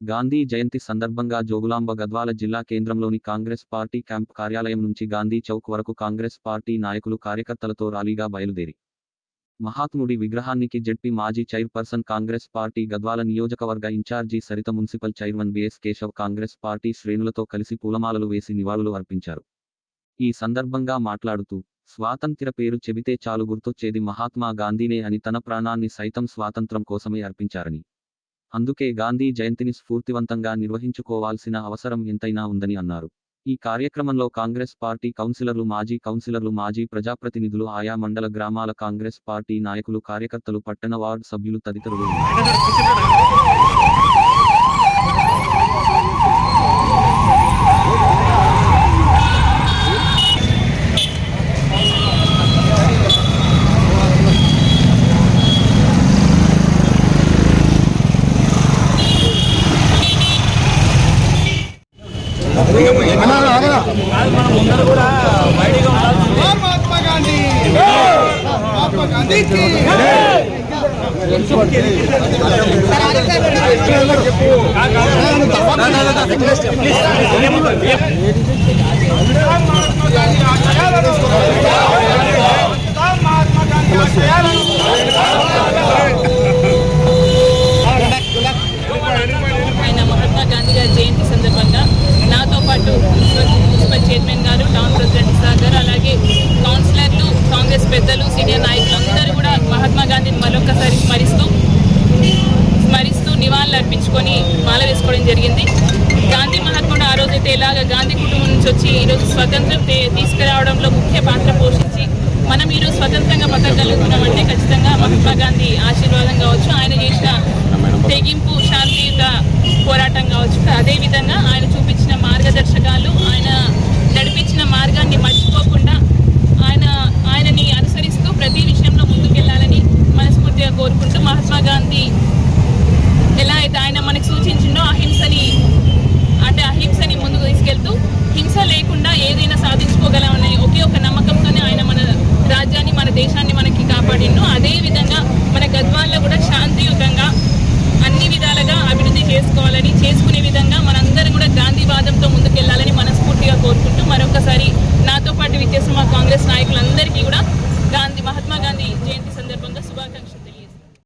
గాంధీ జయంతి సందర్భంగా జోగులాంబ గద్వాల జిల్లా కేంద్రంలోని కాంగ్రెస్ పార్టీ క్యాంప్ కార్యాలయం నుంచి గాంధీ చౌక్ వరకు కాంగ్రెస్ పార్టీ నాయకులు కార్యకర్తలతో ర్యాలీగా బయలుదేరి. మహాత్ముడి విగ్రహానికి జెడ్పీ మాజీ చైర్పర్సన్ కాంగ్రెస్ పార్టీ గద్వాల నియోజకవర్గ incharge Saritha municipal chairman BS Keshav Congress party శ్రేణులతో కలిసి పూలమాలలు వేసి నివాళులు అర్పించారు. ఈ సందర్భంగా మాట్లాడుతూ స్వాతంత్ర్య పేరు చెబితే చాలు గుర్తొచ్చేది మహాత్మా గాంధీనే అని తన ప్రాణాన్ని సైతం స్వాతంత్రం కోసమే అర్పించారని. అందుకే గాంధీ జయంతిని స్ఫూర్తివంతంగా నిర్వహించుకోవాల్సిన అవసరం ఎంతైనా ఉందని అన్నారు. ఈ కార్యక్రమంలో కాంగ్రెస్ పార్టీ కౌన్సిలర్లు మాజీ కౌన్సిలర్లు మాజీ ప్రజాప్రతినిధులు ఆయా మండల గ్రామాల కాంగ్రెస్ పార్టీ నాయకులు కార్యకర్తలు పట్టణ వార్డు సభ్యులు తదితరులు మనం ముందర కూడా వైడిగా ఉండాల్సింది మహాత్మా గాంధీ మహాత్మా గాంధీకి చెప్పు గాంధీని స్మరిస్తూ స్మరిస్తూ నివాళులు అర్పించుకొని మాల వేసుకోవడం జరిగింది. గాంధీ మహాత్ముడు ఆ రోజైతే ఇలాగ గాంధీ కుటుంబం నుంచి వచ్చి ఈరోజు స్వతంత్రం తీసుకురావడంలో ముఖ్య పాత్ర పోషించి మనం ఈరోజు స్వతంత్రంగా బతకగలుగుతున్నామంటే ఖచ్చితంగా మహాత్మా గాంధీ ఆశీర్వాదం కావచ్చు. ఆయన చేసిన తెగింపు శాంతియుత మహాత్మా గాంధీ ఎలా అయితే ఆయన మనకు సూచించిండో అహింసని అంటే అహింసని ముందుకు తీసుకెళ్తూ హింస లేకుండా ఏదైనా సాధించుకోగలమనే ఒకే ఒక నమ్మకంతోనే ఆయన మన రాజ్యాన్ని మన దేశాన్ని మనకి కాపాడిండు. అదేవిధంగా మన గద్వాల్లో కూడా శాంతియుతంగా అన్ని విధాలుగా అభివృద్ధి చేసుకోవాలని చేసుకునే విధంగా మనందరం కూడా గాంధీవాదంతో ముందుకెళ్ళాలని మనస్ఫూర్తిగా కోరుకుంటూ మరొకసారి నాతో పాటు విచ్చేసిన మా కాంగ్రెస్ నాయకులందరికీ కూడా గాంధీ మహాత్మా గాంధీ జయంతి సందర్భంగా శుభాకాంక్షలు.